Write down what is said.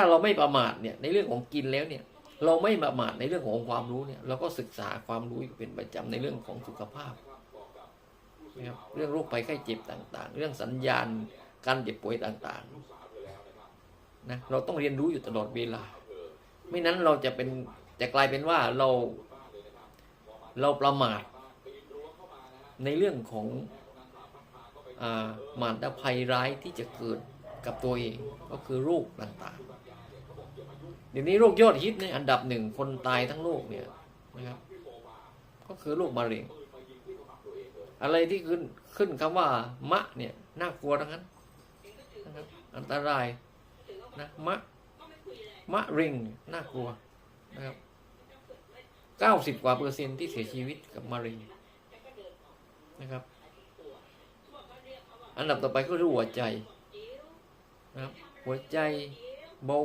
ถ้าเราไม่ประมาทเนี่ยในเรื่องของกินแล้วเนี่ย เราไม่ประมาทในเรื่องของความรู้เนี่ยเราก็ศึกษาความรู้อยู่เป็นประจำในเรื่องของสุขภาพนะครับเรื่องโรคภัยไข้เจ็บต่างๆ เรื่องสัญญาณการเจ็บป่วยต่างๆนะเราต้องเรียนรู้อยู่ตลอดเวลา ไม่นั้นเราจะเป็นจะกลายเป็นว่าเราเราประมาทในเรื่องของอมารภัยร้ายที่จะเกิดกับตัวเองก็คือโรคต่างๆ เดี๋ยวนี้โรคยอดฮิตในอันดับหนึ่งคนตายทั้งโลกเนี่ยนะครับก็คือโรคมะเร็ง อะไรที่ขึ้นขึ้นคำว่ามะเนี่ยน่ากลัวทั้งนั้นนะครับอันตรายนะมะมะเร็งน่ากลัวนะครับเก้าสิบกว่าเปอร์เซ็นต์ที่เสียชีวิตกับมะเร็งนะครับ อันดับต่อไปก็คือหัวใจนะครับหัวใจ